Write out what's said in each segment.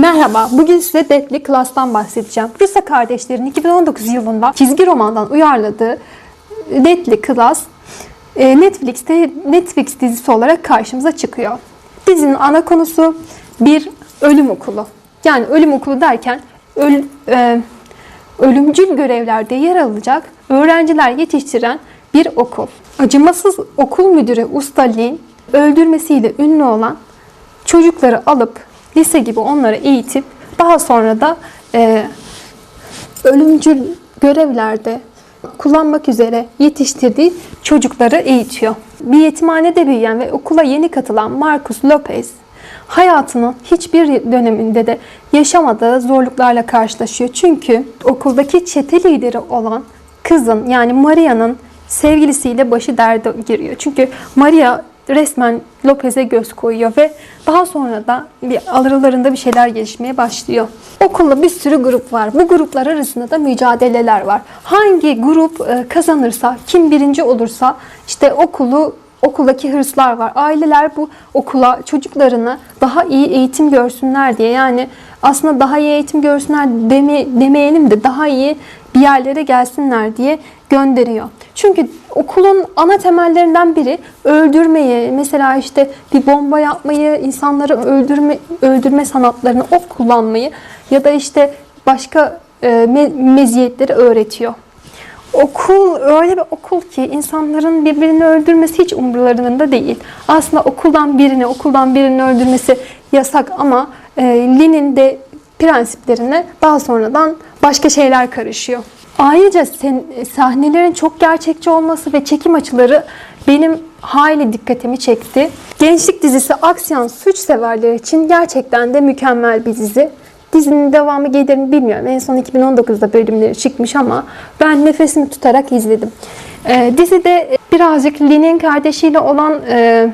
Merhaba, bugün size Deathly Class'tan bahsedeceğim. Rusa kardeşlerin 2019 yılında çizgi romandan uyarladığı Deathly Class e, Netflix'te Netflix dizisi olarak karşımıza çıkıyor. Dizinin ana konusu bir ölüm okulu. Yani ölüm okulu derken öl, e, ölümcül görevlerde yer alacak öğrenciler yetiştiren bir okul. Acımasız okul müdürü Usta Lin öldürmesiyle ünlü olan çocukları alıp lise gibi onları eğitip daha sonra da e, ölümcül görevlerde kullanmak üzere yetiştirdiği çocukları eğitiyor. Bir yetimhanede büyüyen ve okula yeni katılan Marcus Lopez hayatının hiçbir döneminde de yaşamadığı zorluklarla karşılaşıyor. Çünkü okuldaki çete lideri olan kızın yani Maria'nın sevgilisiyle başı derde giriyor. Çünkü Maria resmen Lopez'e göz koyuyor ve daha sonra da bir aralarında bir şeyler gelişmeye başlıyor. Okulda bir sürü grup var. Bu gruplar arasında da mücadeleler var. Hangi grup e, kazanırsa, kim birinci olursa işte okulu okuldaki hırslar var. Aileler bu okula çocuklarını daha iyi eğitim görsünler diye yani aslında daha iyi eğitim görsünler deme, demeyelim de daha iyi bir yerlere gelsinler diye gönderiyor. Çünkü okulun ana temellerinden biri öldürmeyi, mesela işte bir bomba yapmayı, insanları öldürme öldürme sanatlarını, ok kullanmayı ya da işte başka e, me- meziyetleri öğretiyor. Okul öyle bir okul ki insanların birbirini öldürmesi hiç umurlarında değil. Aslında okuldan birini, okuldan birini öldürmesi yasak ama e, Lin'in de prensiplerine daha sonradan başka şeyler karışıyor. Ayrıca sen, sahnelerin çok gerçekçi olması ve çekim açıları benim hayli dikkatimi çekti. Gençlik dizisi aksiyon suç severler için gerçekten de mükemmel bir dizi. Dizinin devamı gelir mi bilmiyorum. En son 2019'da bölümleri çıkmış ama ben nefesimi tutarak izledim. Ee, dizide birazcık Lin'in kardeşiyle olan e,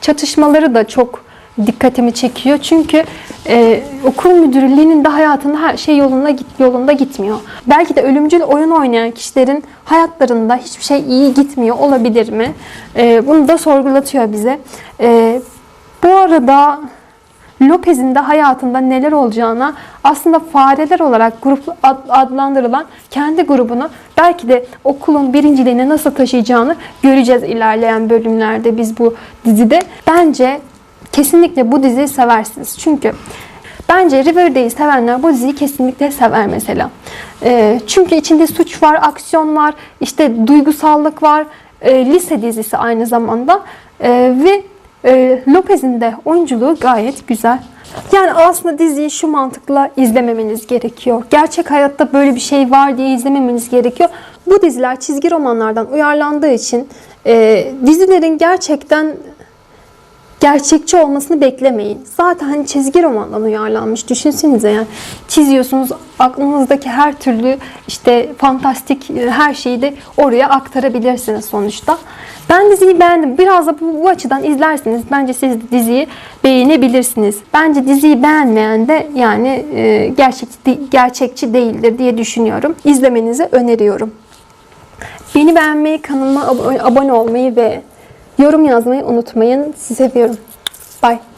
çatışmaları da çok dikkatimi çekiyor. Çünkü e, okul müdürü Lin'in de hayatında her şey yolunda git yolunda gitmiyor. Belki de ölümcül oyun oynayan kişilerin hayatlarında hiçbir şey iyi gitmiyor olabilir mi? E, bunu da sorgulatıyor bize. E, bu arada Lopez'in de hayatında neler olacağına aslında fareler olarak grup ad- adlandırılan kendi grubunu belki de okulun birinciliğine nasıl taşıyacağını göreceğiz ilerleyen bölümlerde biz bu dizide. Bence kesinlikle bu diziyi seversiniz. Çünkü bence Riverdale'i sevenler bu diziyi kesinlikle sever mesela. Ee, çünkü içinde suç var, aksiyon var, işte duygusallık var. Ee, lise dizisi aynı zamanda. Ee, ve e, Lopez'in de oyunculuğu gayet güzel. Yani aslında diziyi şu mantıkla izlememeniz gerekiyor. Gerçek hayatta böyle bir şey var diye izlememeniz gerekiyor. Bu diziler çizgi romanlardan uyarlandığı için e, dizilerin gerçekten gerçekçi olmasını beklemeyin. Zaten hani çizgi romandan uyarlanmış. Düşünsenize yani çiziyorsunuz aklınızdaki her türlü işte fantastik e, her şeyi de oraya aktarabilirsiniz sonuçta. Ben diziyi beğendim. Biraz da bu, bu açıdan izlersiniz. Bence siz de diziyi beğenebilirsiniz. Bence diziyi beğenmeyen de yani e, gerçekçi, gerçekçi değildir diye düşünüyorum. İzlemenizi öneriyorum. Beni beğenmeyi, kanalıma ab- abone olmayı ve yorum yazmayı unutmayın. Sizi seviyorum. Bye.